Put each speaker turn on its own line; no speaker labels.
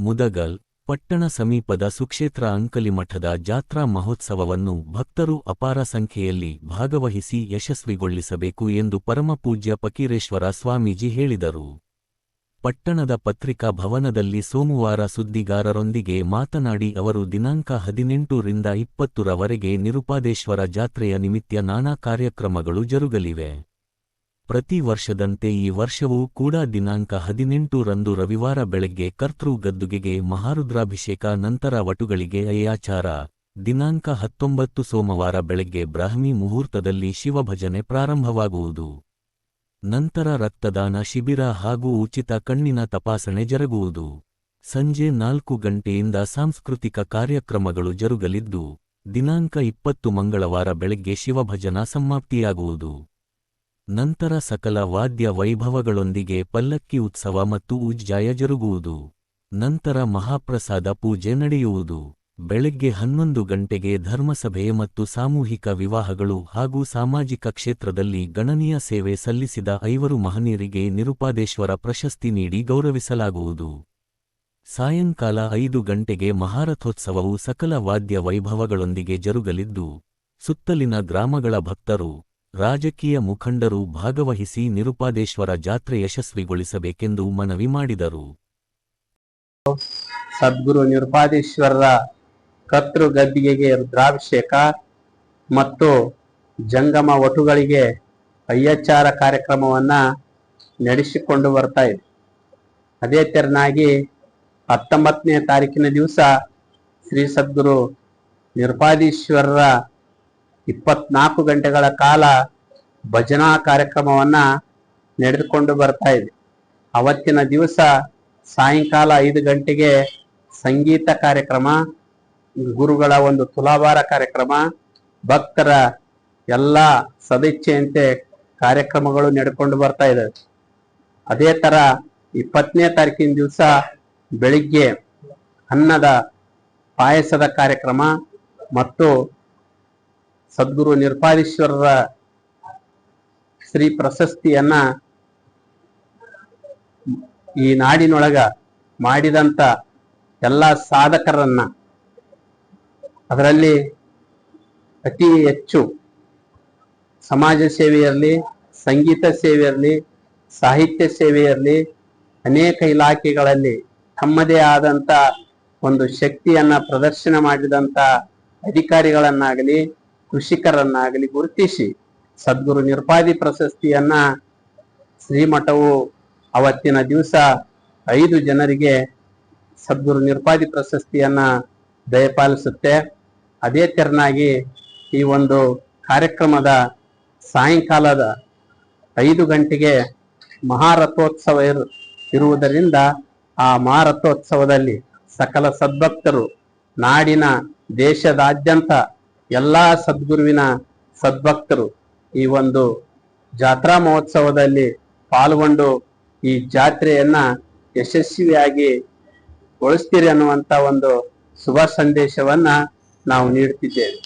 ಮುದಗಲ್, ಪಟ್ಟಣ ಸಮೀಪದ ಸುಕ್ಷೇತ್ರ ಅಂಕಲಿ ಮಠದ ಜಾತ್ರಾ ಮಹೋತ್ಸವವನ್ನು ಭಕ್ತರು ಅಪಾರ ಸಂಖ್ಯೆಯಲ್ಲಿ ಭಾಗವಹಿಸಿ ಯಶಸ್ವಿಗೊಳಿಸಬೇಕು ಎಂದು ಪರಮಪೂಜ್ಯ ಪಕೀರೇಶ್ವರ ಸ್ವಾಮೀಜಿ ಹೇಳಿದರು. ಪಟ್ಟಣದ ಪತ್ರಿಕಾ ಭವನದಲ್ಲಿ ಸೋಮವಾರ ಸುದ್ದಿಗಾರರೊಂದಿಗೆ ಮಾತನಾಡಿ ಅವರು, ದಿನಾಂಕ ಹದಿನೆಂಟು ರಿಂದ ಇಪ್ಪತ್ತರವರೆಗೆ ನಿರುಪಾದೇಶ್ವರ ಜಾತ್ರೆಯ ನಿಮಿತ್ತ ನಾನಾ ಕಾರ್ಯಕ್ರಮಗಳು ಜರುಗಲಿವೆ. ಪ್ರತಿ ವರ್ಷದಂತೆ ಈ ವರ್ಷವೂ ಕೂಡ ದಿನಾಂಕ ಹದಿನೆಂಟು ರಂದು ರವಿವಾರ ಬೆಳಗ್ಗೆ ಕರ್ತೃ ಗದ್ದುಗೆಗೆ ಮಹಾರುದ್ರಾಭಿಷೇಕ ನಂತರ ವಟುಗಳಿಗೆ ಅಯ್ಯಾಚಾರ. ದಿನಾಂಕ ಹತ್ತೊಂಬತ್ತು ಸೋಮವಾರ ಬೆಳಗ್ಗೆ ಬ್ರಾಹ್ಮಿ ಮುಹೂರ್ತದಲ್ಲಿ ಶಿವಭಜನೆ ಪ್ರಾರಂಭವಾಗುವುದು. ನಂತರ ರಕ್ತದಾನ ಶಿಬಿರ ಹಾಗೂ ಉಚಿತ ಕಣ್ಣಿನ ತಪಾಸಣೆ ಜರುಗುವುದು. ಸಂಜೆ ನಾಲ್ಕು ಗಂಟೆಯಿಂದ ಸಾಂಸ್ಕೃತಿಕ ಕಾರ್ಯಕ್ರಮಗಳು ಜರುಗಲಿದ್ದು, ದಿನಾಂಕ ಇಪ್ಪತ್ತು ಮಂಗಳವಾರ ಬೆಳಗ್ಗೆ ಶಿವಭಜನಾ ಸಮಾಪ್ತಿಯಾಗುವುದು. ನಂತರ ಸಕಲ ವಾದ್ಯ ವೈಭವಗಳೊಂದಿಗೆ ಪಲ್ಲಕ್ಕಿ ಉತ್ಸವ ಮತ್ತು ಉಜ್ಜಾಯ ಜರುಗುವುದು. ನಂತರ ಮಹಾಪ್ರಸಾದ ಪೂಜೆ ನಡೆಯುವುದು. ಬೆಳಗ್ಗೆ ಹನ್ನೊಂದು ಗಂಟೆಗೆ ಧರ್ಮಸಭೆ ಮತ್ತು ಸಾಮೂಹಿಕ ವಿವಾಹಗಳು ಹಾಗೂ ಸಾಮಾಜಿಕ ಕ್ಷೇತ್ರದಲ್ಲಿ ಗಣನೀಯ ಸೇವೆ ಸಲ್ಲಿಸಿದ ಐವರು ಮಹನೀಯರಿಗೆ ನಿರುಪಾದೇಶ್ವರ ಪ್ರಶಸ್ತಿ ನೀಡಿ ಗೌರವಿಸಲಾಗುವುದು. ಸಾಯಂಕಾಲ ಐದು ಗಂಟೆಗೆ ಮಹಾರಥೋತ್ಸವವು ಸಕಲ ವಾದ್ಯ ವೈಭವಗಳೊಂದಿಗೆ ಜರುಗಲಿದ್ದು, ಸುತ್ತಲಿನ ಗ್ರಾಮಗಳ ಭಕ್ತರು ರಾಜಕೀಯ ಮುಖಂಡರು ಭಾಗವಹಿಸಿ ನಿರುಪಾದೇಶ್ವರ ಜಾತ್ರೆ ಯಶಸ್ವಿಗೊಳಿಸಬೇಕೆಂದು ಮನವಿ ಮಾಡಿದರು.
ಸದ್ಗುರು ನಿರುಪಾದೇಶ್ವರರ ಕರ್ತೃ ಗದ್ದಿಗೆಗೆ ರುದ್ರಾಭಿಷೇಕ ಮತ್ತು ಜಂಗಮ ವಟುಗಳಿಗೆ ಅಯ್ಯಚಾರ ಕಾರ್ಯಕ್ರಮವನ್ನ ನಡೆಸಿಕೊಂಡು ಬರ್ತಾ ಇದೆ. ಅದೇ ತೆರನಾಗಿ ಹತ್ತೊಂಬತ್ತನೇ ತಾರೀಕಿನ ದಿವಸ ಶ್ರೀ ಸದ್ಗುರು ನಿರುಪಾದೀಶ್ವರರ ಇಪ್ಪತ್ನಾಲ್ಕು ಗಂಟೆಗಳ ಕಾಲ ಭಜನಾ ಕಾರ್ಯಕ್ರಮವನ್ನ ನಡೆದುಕೊಂಡು ಬರ್ತಾ ಇದೆ. ಅವತ್ತಿನ ದಿವಸ ಸಾಯಂಕಾಲ ಐದು ಗಂಟೆಗೆ ಸಂಗೀತ ಕಾರ್ಯಕ್ರಮ, ಗುರುಗಳ ಒಂದು ತುಲಾಭಾರ ಕಾರ್ಯಕ್ರಮ, ಭಕ್ತರ ಎಲ್ಲ ಸದಿಚ್ಛೆಯಂತೆ ಕಾರ್ಯಕ್ರಮಗಳು ನಡೆಕೊಂಡು ಬರ್ತಾ ಇದ್ದಾವೆ. ಅದೇ ತರ ಇಪ್ಪತ್ತನೇ ತಾರೀಕಿನ ದಿವಸ ಬೆಳಿಗ್ಗೆ ಅನ್ನದ ಪಾಯಸದ ಕಾರ್ಯಕ್ರಮ ಮತ್ತು ಸದ್ಗುರು ನಿರ್ಪಾಲೇಶ್ವರರ ಶ್ರೀ ಪ್ರಶಸ್ತಿಯನ್ನ ಈ ನಾಡಿನೊಳಗ ಮಾಡಿದಂತ ಎಲ್ಲ ಸಾಧಕರನ್ನ ಅದರಲ್ಲಿ ಅತಿ ಹೆಚ್ಚು ಸಮಾಜ ಸೇವೆ ಇರಲಿ, ಸಂಗೀತ ಸೇವೆ ಇರಲಿ, ಸಾಹಿತ್ಯ ಸೇವೆ ಇರಲಿ, ಅನೇಕ ಇಲಾಖೆಗಳಲ್ಲಿ ತಮ್ಮದೇ ಆದಂತ ಒಂದು ಶಕ್ತಿಯನ್ನ ಪ್ರದರ್ಶನ ಮಾಡಿದಂತ ಅಧಿಕಾರಿಗಳನ್ನಾಗಲಿ ಕೃಷಿಕರನ್ನಾಗಲಿ ಗುರುತಿಸಿ ಸದ್ಗುರು ನಿರ್ಪಾದಿ ಪ್ರಶಸ್ತಿಯನ್ನ ಶ್ರೀಮಠವು ಅವತ್ತಿನ ದಿವಸ ಐದು ಜನರಿಗೆ ಸದ್ಗುರು ನಿರ್ಪಾದಿ ಪ್ರಶಸ್ತಿಯನ್ನ ದಯಪಾಲಿಸುತ್ತೆ ಅದೇ ತೆರನಾಗಿ ಈ ಒಂದು ಕಾರ್ಯಕ್ರಮದ ಸಾಯಂಕಾಲದ ಐದು ಗಂಟೆಗೆ ಮಹಾರಥೋತ್ಸವ ಇರು, ಇರುವುದರಿಂದ ಆ ಮಹಾರಥೋತ್ಸವದಲ್ಲಿ ಸಕಲ ಸದ್ಭಕ್ತರು ನಾಡಿನ ದೇಶದಾದ್ಯಂತ ಎಲ್ಲಾ ಸದ್ಗುರುವಿನ ಸದ್ಭಕ್ತರು ಈ ಒಂದು ಜಾತ್ರಾ ಮಹೋತ್ಸವದಲ್ಲಿ ಪಾಲ್ಗೊಂಡು ಈ ಜಾತ್ರೆಯನ್ನ ಯಶಸ್ವಿಯಾಗಿ ಗೊಳಿಸ್ತೀರಿ ಅನ್ನುವಂತ ಒಂದು ಶುಭ ಸಂದೇಶವನ್ನ ನಾವು ನೀಡುತ್ತಿದ್ದೇವೆ